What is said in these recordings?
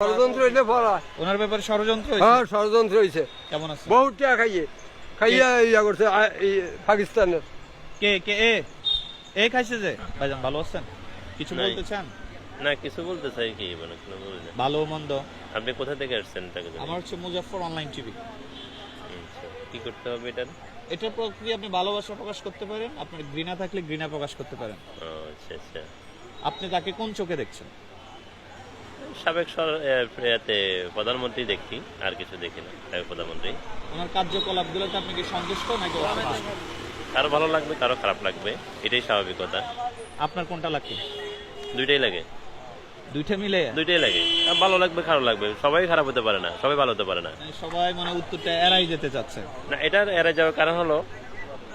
ষড়যন্ত্র হইলে পড়া ওনার ব্যাপারে ষড়যন্ত্র হ্যাঁ ষড়যন্ত্র হয়েছে কেমন আছে? বহুত টাকা খাইয়ে। খাইয়া ইয়া করছে পাকিস্তানের। কে কে এ? এ খাইছে যে? ভাইজান ভালো আছেন? কিছু বলতে চান? না কিছু বলতে চাই কি মানে কোনো ভালো মন্দ? আপনি কোথা থেকে আসছেন তাকে আমার হচ্ছে মুজাফর অনলাইন টিভি। আচ্ছা, কি করতে হবে এটার এটার প্রক্রিয়া আপনি ভালোবাসা প্রকাশ করতে পারেন আপনার ঘৃণা থাকলে ঘৃণা প্রকাশ করতে পারেন। আচ্ছা আচ্ছা। আপনি তাকে কোন চোখে দেখছেন? সাবেক প্রধানমন্ত্রী দেখি আর কিছু দেখি না সাবেক প্রধানমন্ত্রী। ওনার কার্যকলাপগুলোতে আপনি কি সন্তুষ্ট নাকি কারও ভালো লাগবে কারও খারাপ লাগবে এটাই স্বাভাবিকতা আপনার কোনটা লাগবে? দুইটাই লাগে। দুইটা মিলে? দুইটাই লাগে। ভালো লাগবে খারাপ লাগবে সবাই খারাপ হতে পারে না সবাই ভালো হতে পারে না। মানে সবাই মানে উত্তরটা এড়াই যেতে চাচ্ছে। না এটার এড়ে যাওয়ার কারণ হলো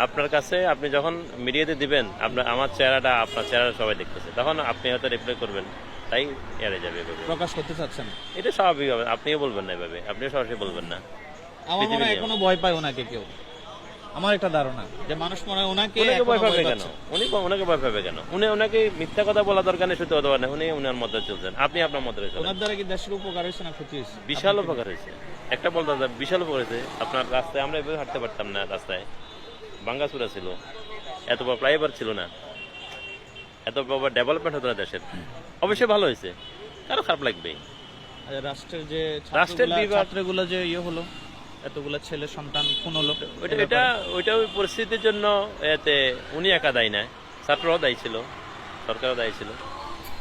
আপনার কাছে আপনি যখন মিডিয়াতে দিবেন আপনার আমার চেহারাটা আপনার চেহারা সবাই দেখতেছে। তখন আপনি হয়তো রিপ্লাই করবেন তাই এড়ে যাবে এভাবে। প্রকাশ করতে চাচ্ছেন? এটা স্বাভাবিক হবে আপনিও বলবেন না এভাবে আপনিও সরাসরি বলবেন না। আমার মনে হয় এখনও ভয় পায় ওনাকে কেউ। আমার একটা ধারণা যে মানুষ মনে হয় ওনাকে ভয় পাবে কেন? উনি ওনাকে ভয় পাবে কেন? উনি ওনাকে মিথ্যা কথা বলা দরকার নেই সত্যি কথা বলেন উনি উনার মধ্যে চলছেন। আপনি আপনার মধ্যে চলেন ওনার দ্বারা কি দেশের উপকার হয়েছে না ক্ষতি হয়েছে? বিশাল উপকার হয়েছে। একটা বলতে বিশাল উপকার হয়েছে। আপনার রাস্তায় আমরা এভাবে হাঁটতে পারতাম না রাস্তায়। বাঙ্গাসুরা ছিল। এত বড় ফ্লাইওভার ছিল না। এত বড় ডেভেলপমেন্ট হতো না দেশের। অবশ্যই ভালো হয়েছে। কারও খারাপ লাগবে। রাষ্ট্রের যে রাষ্ট্রের ছাত্রগুলো যে ইয়ে হলো এতগুলা ছেলে সন্তান হলো ওইটা এটা ওইটা ওই পরিস্থিতির জন্য এতে উনি একা দায়ী না। ছাত্ররাও দায়ী ছিল সরকারও দায়ী ছিল।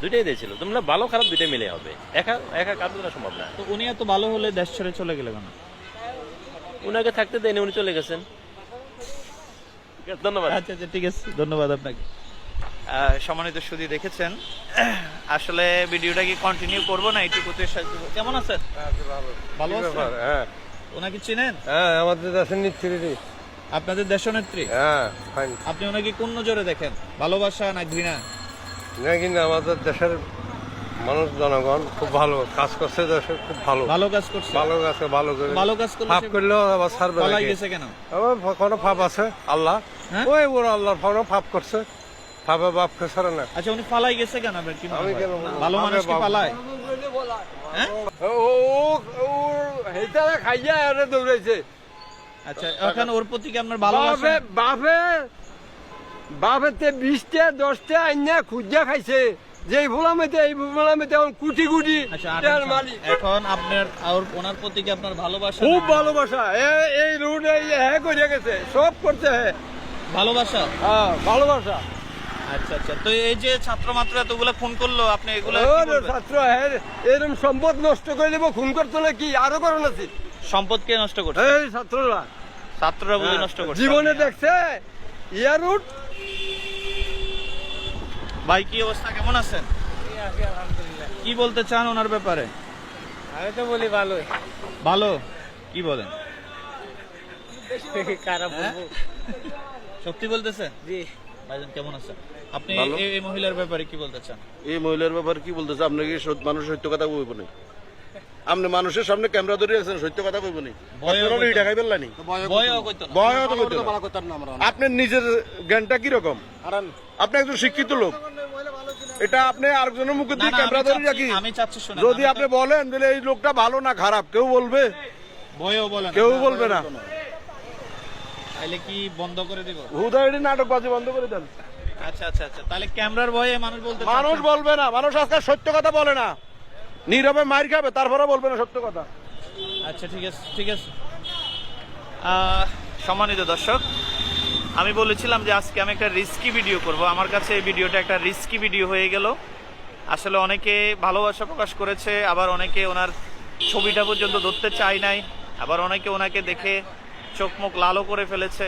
দুইটাই দায়ী ছিল। তোমরা ভালো খারাপ দুইটাই মিলে হবে। একা একা করা সম্ভব না। তো উনি এত ভালো হলে দেশ ছেড়ে চলে গেলে কেন? উনাকে থাকতে দেয়নি উনি চলে গেছেন। ধন্যবাদ আচ্ছা আচ্ছা ঠিক আছে। ধন্যবাদ আপনাকে। সম্মানিত সুদী দেখেছেন। আসলে ভিডিওটা কি কন্টিনিউ করব না এইটুকুতে। কেমন আছেন? ভালো আছেন? হ্যাঁ। ওনাকে চিনেন? হ্যাঁ আমাদের দেশের নেত্রী। আপনাদের দেশনেত্রী? হ্যাঁ ফাইন আপনি ওনাকে কোন নজরে দেখেন? ভালোবাসা না ঘৃণা? না কিন্তু আমাদের দেশের মানুষ জনগণ খুব ভালো কাজ করছে দেশের খুব ভালো। ভালো কাজ করছে? ভালো কাজ ভালো করে। ভালো কাজ করলে ফাপ সে করলেও আবার নাকি? গেছে কেন? কোনো ফাপ আছে? আল্লাহ? হ্যাঁ? ওই ওর আল্লাহর কোনো ফাপ করছে। ফাপে বাপ খেসারে না। আচ্ছা উনি পালাই গেছে কেন আপনার কি আমি কেন ভালো মানুষ কি পালায়। হ্যাঁ? ও ও হেতারা খাইয়া আরে দৌড়াইছে। আচ্ছা এখন ওর প্রতি কি আপনার ভালোবাসা? বাপে বাপে বাপেতে বিশটা দশটা আইনা খুঁজা খাইছে। যে ভোলামেতে এই ভোলামেতে এখন কুটি কুটি আচ্ছা এখন আপনার আর ওনার প্রতি কি আপনার ভালোবাসা? খুব ভালোবাসা। এই রুট এই হ্যাঁ করে গেছে সব করছে হ্যাঁ ভালোবাসা? হ্যাঁ ভালোবাসা। আচ্ছা আচ্ছা। তো এই যে ছাত্র মাত্র এতগুলো ফোন করল আপনি এগুলো ছাত্র হ্যাঁ এরকম সম্পদ নষ্ট করে দেবো খুন করতো না কি আরও করো না সম্পদ নষ্ট করছে? এই ছাত্ররা। ছাত্ররা বুঝি নষ্ট করছে। জীবনে দেখছে ইয়ার রুট ভাই কি অবস্থা? কেমন আছেন? কি বলতে চান ওনার ব্যাপারে? আমি তো বলি ভালো ভালো? কি বলেন? খারাপ হ্যাঁ? সত্যি বলতেছেন জি। ভাইজান কেমন আছেন? আপনি এই- এই মহিলার ব্যাপারে কি বলতে চান? এই মহিলার ব্যাপারে কি বলতেছে আপনাকে মানুষ সত্য কথা কইব না। আপনি মানুষের সামনে ক্যামেরা ধরে আছেন সত্য কথা কইব না। ভয়ও আপনারা কইতো না। টাকাই পেলানি ভয়ও কইতো না। ভয় তো কইতো আপনার নিজের জ্ঞানটা কি রকম? আপনি একজন শিক্ষিত লোক। এটা আপনি আরেকজনের মুখে দিয়ে ক্যামেরা ধরে রাখি আমি চাচ্ছি শুনেন যদি আপনি বলেন তাহলে এই লোকটা ভালো না খারাপ কেউ বলবে? কেউ বলবে না। তাহলে কি বন্ধ করে দিব? হুদায়ডি নাটকবাজি বন্ধ করে দেন। আচ্ছা আচ্ছা আচ্ছা। তাহলে ক্যামেরার ভয়ে মানুষ বলতে মানুষ বলবে না। মানুষ আজকাল সত্য কথা বলে না। নীরবে মার খাবে তারপরে বলবে না সত্য কথা। আচ্ছা ঠিক আছে ঠিক আছে। সম্মানিত দর্শক আমি বলেছিলাম যে আজকে আমি একটা রিস্কি ভিডিও করব। আমার কাছে এই ভিডিওটা একটা রিস্কি ভিডিও হয়ে গেল। আসলে অনেকে ভালোবাসা প্রকাশ করেছে আবার অনেকে ওনার ছবিটা পর্যন্ত ধরতে চায় নাই আবার অনেকে ওনাকে দেখে চোখ মুখ লালও করে ফেলেছে।